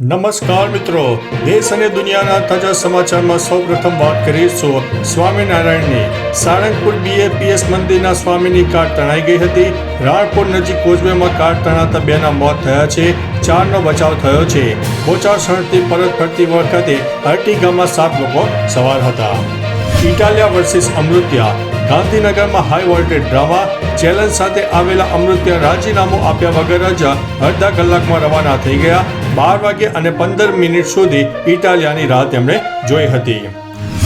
નમસ્કાર મિત્રો. દેશ અને દુનિયાના તાજા સમાચારમાં સૌપ્રથમ વાત કરીશું સ્વામિનારાયણની. સાળંગપુર બીએપીએસ મંદિરના સ્વામીની કાર તણાઈ ગઈ હતી. રાણપુર નજીક કોઝવેમાં કાર તણાતા બેના મોત થયા છે. ચારનો બચાવ થયો છે. બોચાસણથી પરત ફરતી વખતે અર્ટિગામાં સાત લોકો સવાર હતા. ઇટાલિયા વર્સિસ અમૃત્યા. ગાંધીનગરમાં હાઈ વોલ્ટેજ ડ્રામા ચેલેન્જ સાથે આવેલા અમૃત્ય રાજીનામું આપ્યા વગર જ અડધા કલાકમાં રવાના થઈ ગયા. બાર વાગે અને પંદર મિનિટ સુધી ઇટાલિયાની રાહ તેમણે જોઈ હતી.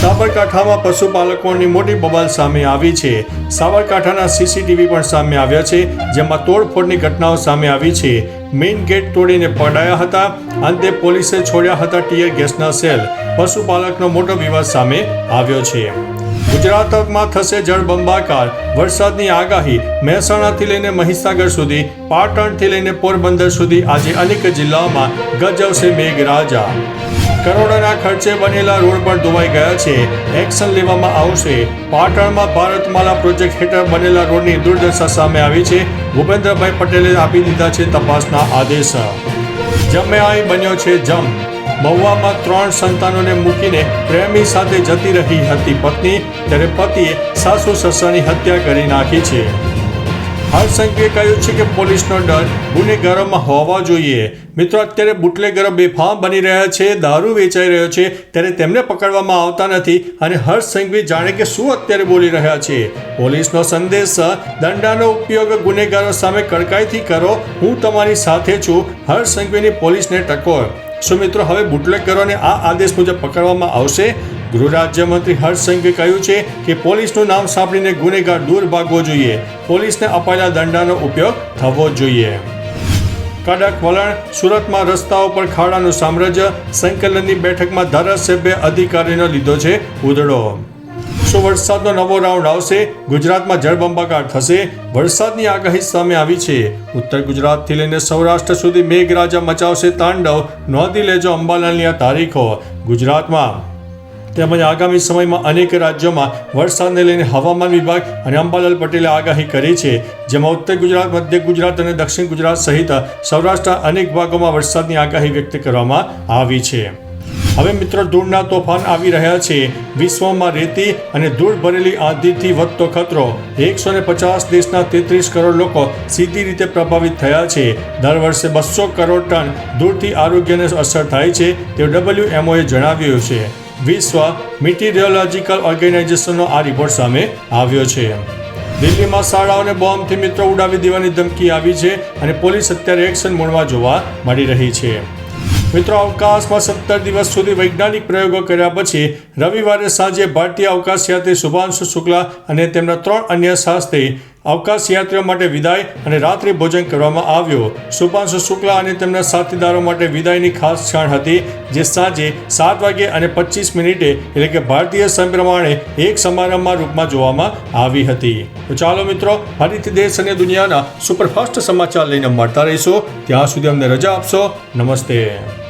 સાબરકાંઠામાં પશુપાલકોની મોટી બબાલ સામે આવી છે. સાબરકાંઠાના સીસીટીવી પણ સામે આવ્યા છે, જેમાં તોડફોડની ઘટનાઓ સામે આવી છે. મેઇન ગેટ તોડીને પડાયા હતા. અંતે પોલીસે છોડ્યા હતા ટીયર ગેસના સેલ. પશુપાલકનો મોટો વિવાદ સામે આવ્યો છે. ગુજરાતમાં થશે જળબંબાકાર. વરસાદની આગાહી મહેસાણાથી લઈને મહીસાગર સુધી, પાટણથી લઈને પોરબંદર સુધી આજે અનેક જિલ્લાઓમાં ગજવશે મેઘરાજા. કરોડોના ખર્ચે બનેલા રોડ પણ ધોવાઈ ગયા છે. એક્શન લેવામાં આવશે. પાટણમાં ભારતમાલા પ્રોજેક્ટ હેઠળ બનેલા રોડની દુર્દશા સામે આવી છે. ભૂપેન્દ્રભાઈ પટેલે આપી દીધા છે તપાસના આદેશ. જમ્યાઈ બન્યો છે જમ. મહુવામાં ત્રણ સંતાનોને મૂકીને પ્રેમી સાથે જતી રહી હતી પત્ની. ત્યારે પતિએ સાસુ સસરાની હત્યા કરી નાખી છે. હર્ષંઘવીએ કહ્યું છે કે પોલીસનો ડર ગુનેગારોમાં હોવા જોઈએ. મિત્રો, અત્યારે બુટલેગરો બેફામ બની રહ્યા છે, દારૂ વેચાઈ રહ્યો છે, ત્યારે તેમને પકડવામાં આવતા નથી અને હર્ષ સંઘવી જાણે કે શું અત્યારે બોલી રહ્યા છે. પોલીસનો સંદેશ, દંડાનો ઉપયોગ ગુનેગારો સામે કડકાઈથી કરો, હું તમારી સાથે છું. હર્ષ સંઘવીની પોલીસને ટકોર. શું મિત્રો, હવે બુટલેગરોને આ આદેશ મુજબ પકડવામાં આવશે. ગૃહ રાજ્યમંત્રી હર્ષ સંઘવીએ કહ્યું છે કે પોલીસનું નામ સાંભળીને ગુનેગાર દૂર ભાગવો જોઈએ. પોલીસને અપાયેલા દંડાનો ઉપયોગ થવો જોઈએ. કડક વલણ, સુરતમાં રસ્તાઓ પર ખાડાનું સામ્રાજ્ય, સંકલનની બેઠકમાં ધારાસભ્ય અધિકારીનો લીધો છે ઉધડો. શું વરસાદનો નવો રાઉન્ડ આવશે. ગુજરાતમાં જળબંબાકાર થશે. વરસાદની આગાહી સામે આવી છે. ઉત્તર ગુજરાતથી લઈને સૌરાષ્ટ્ર સુધી મેઘરાજા મચાવશે તાંડવ. નોંધી લેજો અંબાલાલની આ તારીખો. ગુજરાતમાં તેમજ આગામી સમયમાં અનેક રાજ્યોમાં વરસાદને લઈને હવામાન વિભાગ અને અંબાલાલ પટેલે આગાહી કરી છે. જેમાં ઉત્તર ગુજરાત, મધ્ય ગુજરાત અને દક્ષિણ ગુજરાત સહિત સૌરાષ્ટ્રના અનેક ભાગોમાં વરસાદની આગાહી વ્યક્ત કરવામાં આવી છે. હવે મિત્રો, ધૂળના તોફાન આવી રહ્યા છે. વિશ્વમાં રેતી અને ધૂળ ભરેલી આંધીથી વધતો ખતરો. એકસો ને પચાસ દેશના તેત્રીસ કરોડ લોકો સીધી રીતે પ્રભાવિત થયા છે. દર વર્ષે બસો કરોડ ટન ધૂળથી આરોગ્યને અસર થાય છે તેવું ડબલ્યુએમઓએ જણાવ્યું છે. વિશ્વ મિટીરિયોલોજીકલ ઓર્ગેનાઇઝેશનનો આ રિપોર્ટ સામે આવ્યો છે. દિલ્હીમાં શાળાઓને બોમ્બથી મિત્રો ઉડાવી દેવાની ધમકી આવી છે અને પોલીસ અત્યારે એક્શન મોડમાં જોવા મળી રહી છે. મિત્રો, અવકાશમાં સત્તર દિવસ સુધી વૈજ્ઞાનિક પ્રયોગો કર્યા પછી રવિવારે સાંજે ભારતીય અવકાશ યાત્રી શુભાંશુ શુક્લા અને તેમના ત્રણ અન્ય શાસ્ત્રી અવકાશ યાત્રીઓ માટે વિદાય અને રાત્રિ ભોજન કરવામાં આવ્યો. શુભાંશુ શુક્લા અને તેમના સાથીદારો માટે વિદાયની ખાસ ક્ષણ હતી, જે સાંજે સાત વાગે અને પચીસ મિનિટે એટલે કે ભારતીય સમય પ્રમાણે એક સમારંભમાં રૂપમાં જોવામાં આવી હતી. તો ચાલો મિત્રો, ફરીથી દેશ અને દુનિયાના સુપરફાસ્ટ સમાચાર લઈને મળતા રહીશું. ત્યાં સુધી અમને રજા આપશો. નમસ્તે.